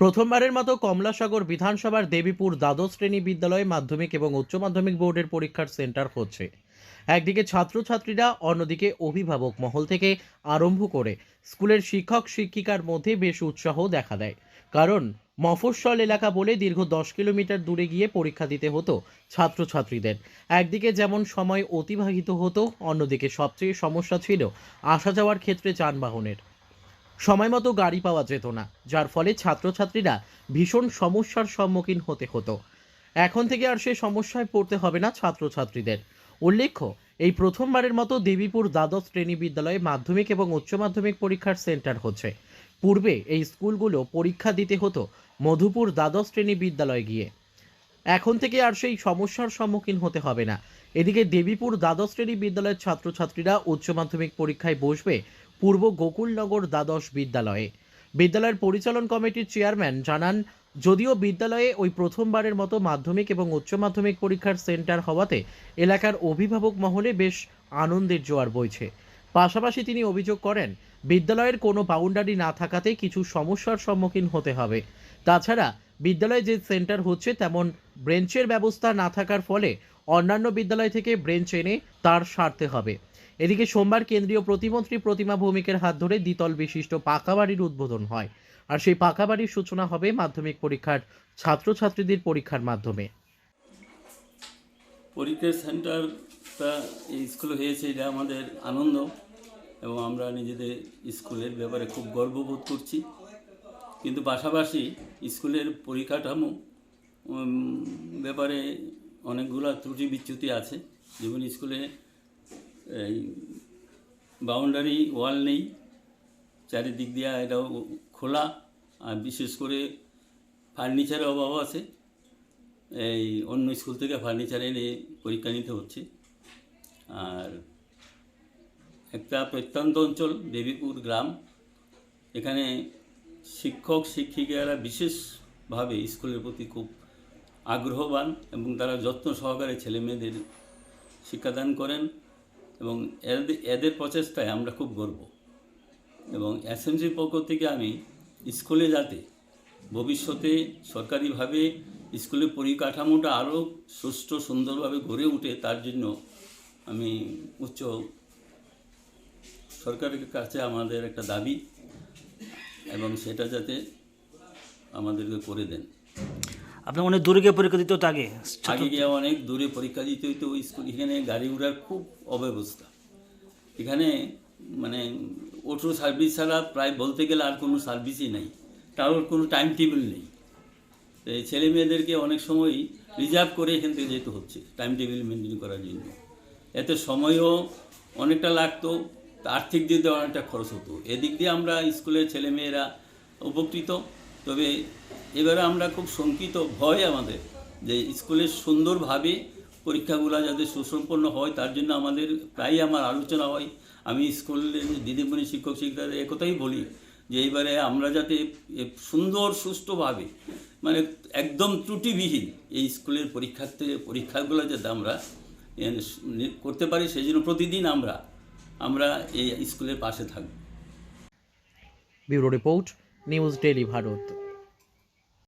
প্রথমবারের মতো কমলাসাগর বিধানসভার দেবীপুর দ্বাদশ শ্রেণি বিদ্যালয়ে মাধ্যমিক এবং উচ্চ মাধ্যমিক বোর্ডের পরীক্ষার সেন্টার হচ্ছে। একদিকে ছাত্রছাত্রীরা, অন্যদিকে অভিভাবক মহল থেকে আরম্ভ করে স্কুলের শিক্ষক শিক্ষিকার মধ্যে বেশ উৎসাহ দেখা দেয়। কারণ মফস্বল এলাকা বলে দীর্ঘ দশ কিলোমিটার দূরে গিয়ে পরীক্ষা দিতে হতো ছাত্রছাত্রীদের। একদিকে যেমন সময় অতিবাহিত হতো, অন্যদিকে সবচেয়ে সমস্যা ছিল আসা যাওয়ার ক্ষেত্রে যানবাহনের। সময় মতো গাড়ি পাওয়া যেত না, যার ফলে ছাত্রছাত্রীরা ভীষণ সমস্যার সম্মুখীন হতে হতো। এখন থেকে আর সে সমস্যায় পড়তে হবে না ছাত্রছাত্রীদের। উল্লেখ্য, এই প্রথমবারের মতো দেবীপুর দ্বাদশ শ্রেণি বিদ্যালয়ে মাধ্যমিক এবং উচ্চ মাধ্যমিক পরীক্ষার সেন্টার হচ্ছে। পূর্বে এই স্কুলগুলো পরীক্ষা দিতে হতো মধুপুর দ্বাদশ শ্রেণি বিদ্যালয়ে গিয়ে। এখন থেকে আর সেই সমস্যার সম্মুখীন হতে হবে না। এদিকে দেবীপুর দ্বাদশ শ্রেণি বিদ্যালয়ের ছাত্রছাত্রীরা উচ্চ মাধ্যমিক পরীক্ষায় বসবে পূর্ব গোকুলনগর দ্বাদশ বিদ্যালয়ে। বিদ্যালয়ের পরিচালন কমিটির চেয়ারম্যান জানান, যদিও বিদ্যালয়ে ওই প্রথমবারের মতো মাধ্যমিক এবং উচ্চ মাধ্যমিক পরীক্ষার সেন্টার হওয়াতে এলাকার অভিভাবক মহলে বেশ আনন্দের জোয়ার বইছে। পাশাপাশি তিনি অভিযোগ করেন, বিদ্যালয়ের কোনো বাউন্ডারি না থাকাতে কিছু সমস্যার সম্মুখীন হতে হবে। তাছাড়া, বিদ্যালয়ে যে সেন্টার হচ্ছে তেমন ব্রেঞ্চের ব্যবস্থা না থাকার ফলে অন্যান্য বিদ্যালয় থেকে ব্রেঞ্চ এনে তার সারতে হবে। এদিকে সোমবার কেন্দ্রীয় প্রতিমন্ত্রী প্রতিমা ভৌমিকের হাত ধরে দ্বিতল বিশিষ্ট পাকা বাড়ির উদ্বোধন হয়। আর সেই পাকা বাড়ির সূচনা হবে মাধ্যমিক পরীক্ষার ছাত্রছাত্রীদের পরীক্ষার মাধ্যমে। পরীক্ষার সেন্টারটা এই স্কুলে হয়েছে, এটা আমাদের আনন্দ। এবং আমরা নিজেদের স্কুলের ব্যাপারে খুব গর্ববোধ করছি। কিন্তু পাশাপাশি স্কুলের পরিকাঠামো ব্যাপারে অনেকগুলো ত্রুটি বিচ্যুতি আছে। যেমন স্কুলে এই বাউন্ডারি ওয়াল নেই, চারিদিক দিয়ে এটাও খোলা, আর বিশেষ করে ফার্নিচারের অভাব আছে। এই অন্য স্কুল থেকে ফার্নিচার এনে পরীক্ষা নিতে হচ্ছে। আর একটা প্রত্যন্ত অঞ্চল, দেবীপুর গ্রাম। এখানে শিক্ষক, শিক্ষিকারা বিশেষভাবে স্কুলের প্রতি খুব আগ্রহবান এবং তারা যত্ন সহকারে ছেলে মেয়েদের শিক্ষাদান করেন। এবং এদের প্রচেষ্টায় আমরা খুব গর্ব। এবং এসএমসির পক্ষ থেকে আমি স্কুলে যাতে ভবিষ্যতে সরকারিভাবে স্কুলের পরিকাঠামোটা আরও সুষ্ঠু, সুন্দরভাবে গড়ে উঠে, তার জন্য আমি উচ্চ সরকারের কাছে আমাদের একটা দাবি এবং সেটা যাতে আমাদেরকে করে দেন। আপনি অনেক দূরে গিয়ে পরীক্ষা দিতে হতো আগে? আগে গিয়ে অনেক দূরে পরীক্ষা দিতে হইতো ওই স্কুল এখানে গাড়ি ঘোড়ার খুব অব্যবস্থা। এখানে মানে অটো সার্ভিস ছাড়া প্রায় বলতে গেলে আর কোনো সার্ভিসই নেই। কারোর কোনো টাইম টেবিল নেই। ছেলে মেয়েদেরকে অনেক সময় রিজার্ভ করে এখান থেকে যেতে হচ্ছে টাইম টেবিল মেনটেন করার জন্য। এতে সময়ও অনেকটা লাগতো আর্থিক দিক দিয়ে অনেকটা খরচ হতো। এদিক দিয়ে আমরা স্কুলের ছেলেমেয়েরা উপকৃত। তবে এবারে আমরা খুব শঙ্কিত, ভয় আমাদের যে স্কুলের সুন্দরভাবে পরীক্ষাগুলো যাতে সুসম্পন্ন হয়, তার জন্য আমাদের প্রায়ই আমার আলোচনা হয়। আমি স্কুলের দিদিমণি, শিক্ষক, শিক্ষিকাদের একথাই বলি যে এইবারে আমরা যাতে সুন্দর, সুষ্ঠুভাবে মানে একদম ত্রুটিবিহীন এই স্কুলের পরীক্ষার্থী, পরীক্ষাগুলো যাতে আমরা করতে পারি সেই জন্য প্রতিদিন আমরা আমরা এই স্কুলের পাশে থাকব। Bureau report news daily Bharat.